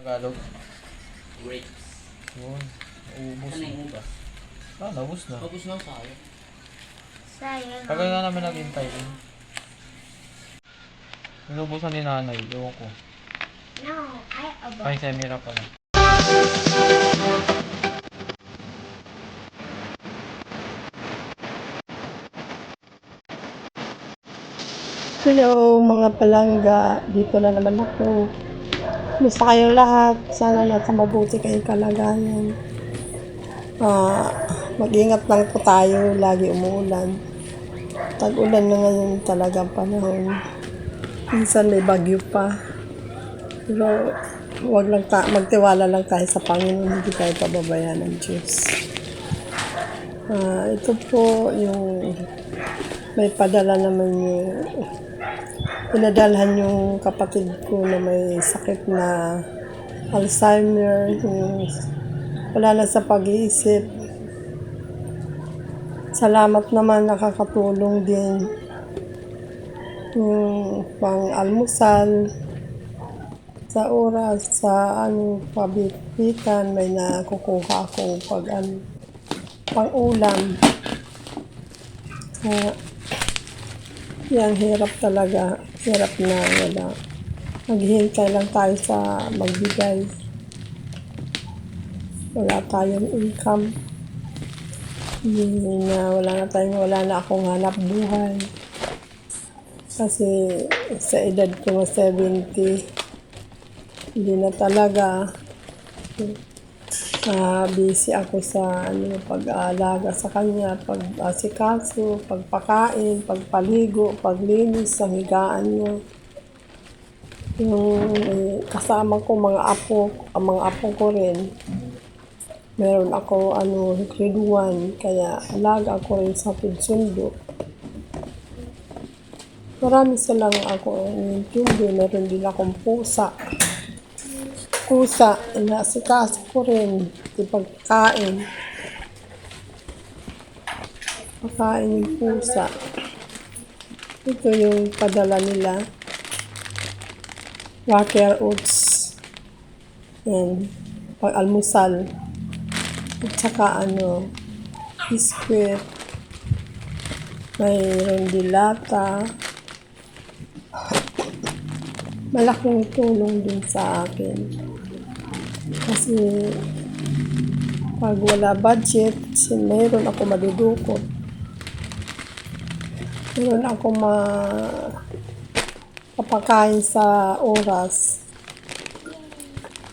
Tagalog. Grapes. Yun. Ubus. Ano yung ubas? Ah, naubos na. Tapos na tayo. Sayang. Tagal na namin naghintay. Inubusan ni nanay. Ewan ko. No, I abo. Ay, semira pala. Hello mga palangga, dito na naman ako. Kumusta kayong lahat? Sana nasa mabuti kayong kalagayan. Ah, mag-ingat lang po tayo, lagi umuulan. Tag-ulan na ngayon talaga ang panahon. Minsan may bagyo pa. Pero wag lang ta magtiwala lang tayo sa Panginoon, hindi tayo pababayaan ng Diyos. Ah, ito po yung may padala naman yung pinadalhan yung kapatid ko na may sakit na Alzheimer, yung wala na sa pag-iisip. Salamat naman nakakatulong din yung pang-almusal sa oras, sa ano, pabibitan, may nakukuha ako pag ano, pang-ulam. Kaya, yan, hirap talaga. Hirap na wala. Maghihintay lang tayo sa magbigay. Wala tayong income. Hindi na, wala na tayong, wala na akong hanap buhay. Kasi sa edad ko na 70, hindi na talaga ah busy ako sa ano, pag-aalaga sa kanya, pag-asikaso, pagpakain, pagpaligo, paglinis sa higaan niya. Yung eh, kasama ko mga apo, ang mga apo ko rin, meron ako ano, grade 1, kaya alaga ako rin sa pagsundo. Marami silang ako intindi, meron din akong pusa pusa, inaasikaso ko rin, ipagkain. Pagkain yung pusa. Ito yung padala nila. Water oats. Yan. Pag-almusal. At saka ano, biscuit. Mayroon dilata. Malaking tulong din sa akin. Kasi pag wala budget, meron ako madudukot. Meron ako ma papakain sa oras.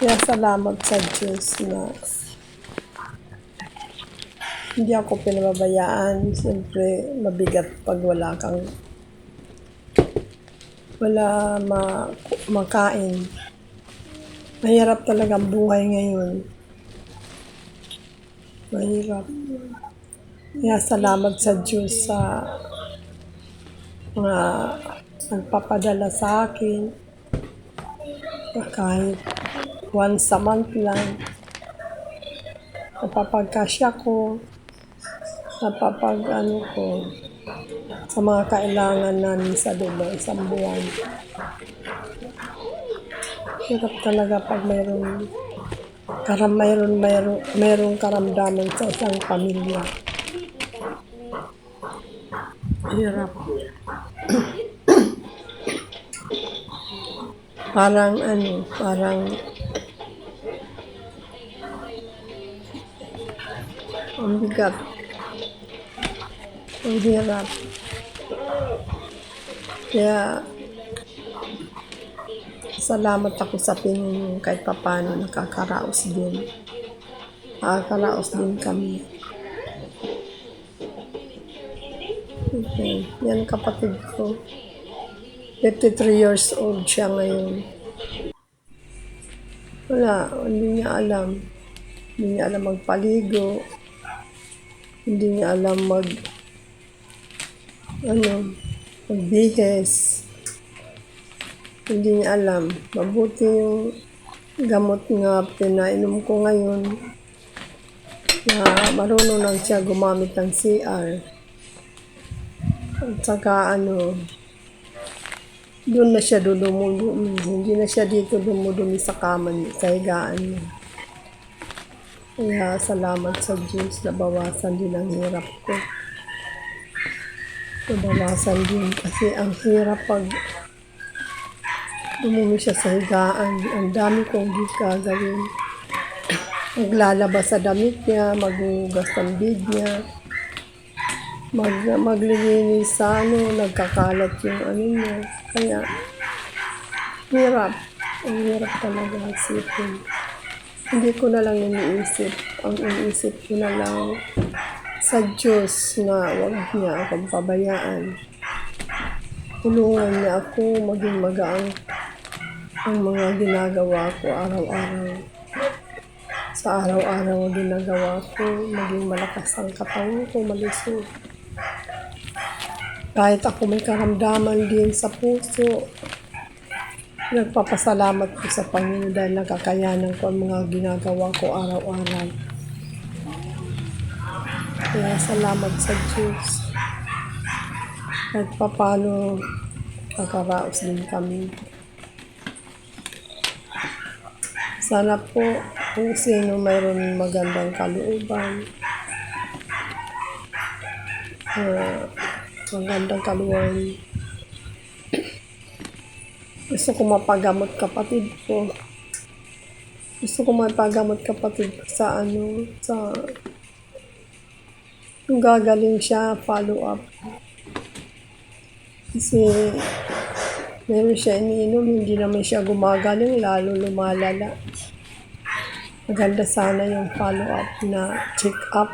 Kaya salamat sa Diyos na hindi ako pinababayaan. Siyempre, mabigat pag wala kang wala ma makain. Mahirap talaga ang buhay ngayon. Mahirap. Kaya salamat sa Diyos sa mga nagpapadala sa akin. Na kahit once a month lang. Napapagkasya ko. Napapag ano ko sa mga kailangan namin sa Dubai, isang buwan. Hirap talaga pag mayroong karam mayroon mayroon mayroong karamdaman sa isang pamilya. Hirap. parang ano, parang ang bigat. Ang hirap. Kaya, salamat ako sa Panginoon kahit papano nakakaraos din. Nakakaraos din kami. Okay. Yan kapatid ko. 53 years old siya ngayon. Wala, hindi niya alam. Hindi niya alam magpaligo. Hindi niya alam mag ano, magbihes. Hindi niya alam. Mabuti yung gamot nga pinainom ko ngayon na marunong lang siya gumamit ng CR. At saka ano, Doon na siya dumudumi. Hindi na siya dito dumudumi sa kama niya, sa higaan niya. Kaya salamat sa Diyos na bawasan din ang hirap ko. Nabawasan din kasi ang hirap pag dumumi siya sa higaan. Ang dami kong gagawin. Maglalabas sa damit niya, maghugas ng bid niya, mag, maglilinis sa ano, nagkakalat yung ano niya. Kaya, hirap. Ang hirap talaga isipin. Hindi ko na lang iniisip. Ang iniisip ko na lang sa Diyos na huwag niya akong pabayaan. Tulungan niya ako maging magaang ang mga ginagawa ko araw-araw. Sa araw-araw na ginagawa ko, maging malakas ang katawan ko, malusog. Kahit ako may karamdaman din sa puso, nagpapasalamat ko sa Panginoon dahil nakakayanan ko ang mga ginagawa ko araw-araw. Kaya salamat sa Diyos. Kahit papano, nakaraos din kami. Sana po kung sino mayroon magandang kalooban, ah, magandang kaluwan, gusto ko mapagamot kapatid ko. Gusto ko mapagamot kapatid ko sa ano, sa kung gagaling siya, follow up. Kasi meron siya iniinom, hindi naman siya gumagaling, lalo lumalala. Maganda sana yung follow up na check up.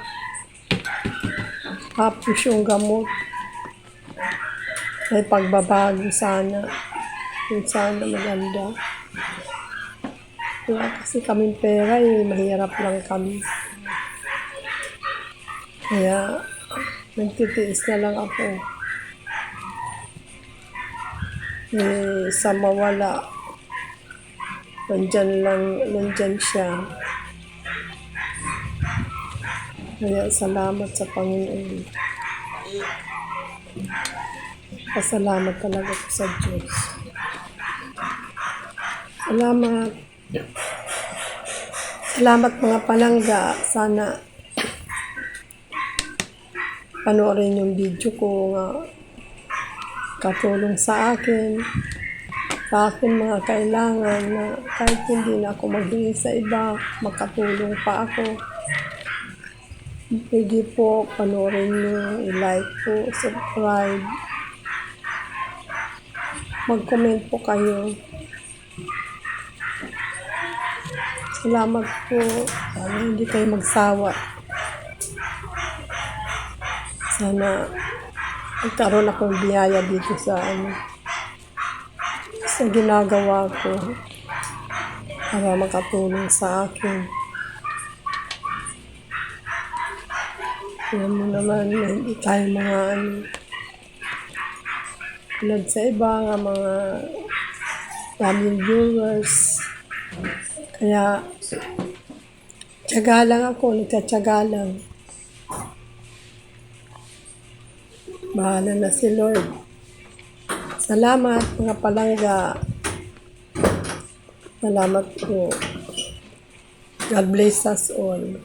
Tapos yung gamot. May pagbabago sana. Yung sana maganda. Wala kasi kaming pera eh, mahirap lang kami. Kaya, nagtitiis na lang ako. Eh, sa mawala, nandyan lang, nandyan siya. Kaya salamat sa Panginoon. Pasalamat talaga ko sa Diyos. Salamat. Salamat mga palangga. Sana panoorin yung video ko nga katulong sa akin sa akin mga kailangan na kahit hindi na ako maghingi sa iba makatulong pa ako. Pwede po panoorin nyo i-like po, subscribe. Mag-comment po kayo. Salamat po. Sana hindi kayo magsawa. Sana magkaroon akong biyaya dito sa ano sa ginagawa ko para makatulong sa akin. Alam mo naman na hindi tayo mga ano tulad sa iba mga daming viewers. Kaya tiyaga lang ako, nagtatiyaga lang. Bahala na si Lord. Salamat mga palangga. Salamat po. God bless us all.